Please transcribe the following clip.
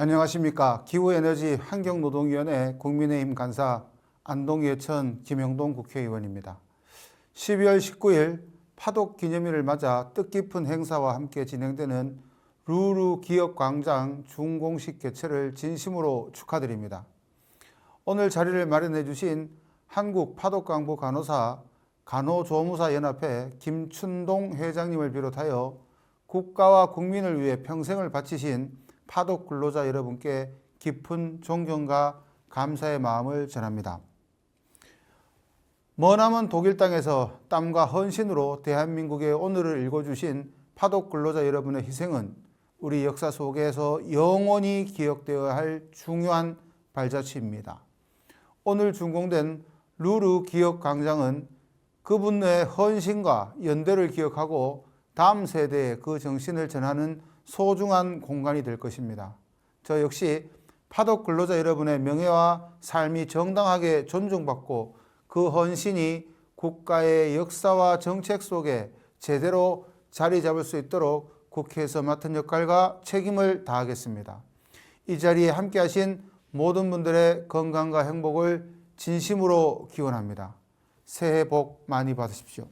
안녕하십니까. 기후에너지 환경노동위원회 국민의힘 간사 안동예천 김영동 국회의원입니다. 12월 19일 파독 기념일을 맞아 뜻깊은 행사와 함께 진행되는 루루 기업광장 준공식 개최를 진심으로 축하드립니다. 오늘 자리를 마련해 주신 한국 파독광부 간호사 간호조무사 연합회 김춘동 회장님을 비롯하여 국가와 국민을 위해 평생을 바치신 파독 근로자 여러분께 깊은 존경과 감사의 마음을 전합니다. 머나먼 독일 땅에서 땀과 헌신으로 대한민국의 오늘을 읽어주신 파독 근로자 여러분의 희생은 우리 역사 속에서 영원히 기억되어야 할 중요한 발자취입니다. 오늘 준공된 루르 기억 광장은 그분의 헌신과 연대를 기억하고 다음 세대에 그 정신을 전하는 소중한 공간이 될 것입니다. 저 역시 파독 근로자 여러분의 명예와 삶이 정당하게 존중받고 그 헌신이 국가의 역사와 정책 속에 제대로 자리 잡을 수 있도록 국회에서 맡은 역할과 책임을 다하겠습니다. 이 자리에 함께 하신 모든 분들의 건강과 행복을 진심으로 기원합니다. 새해 복 많이 받으십시오.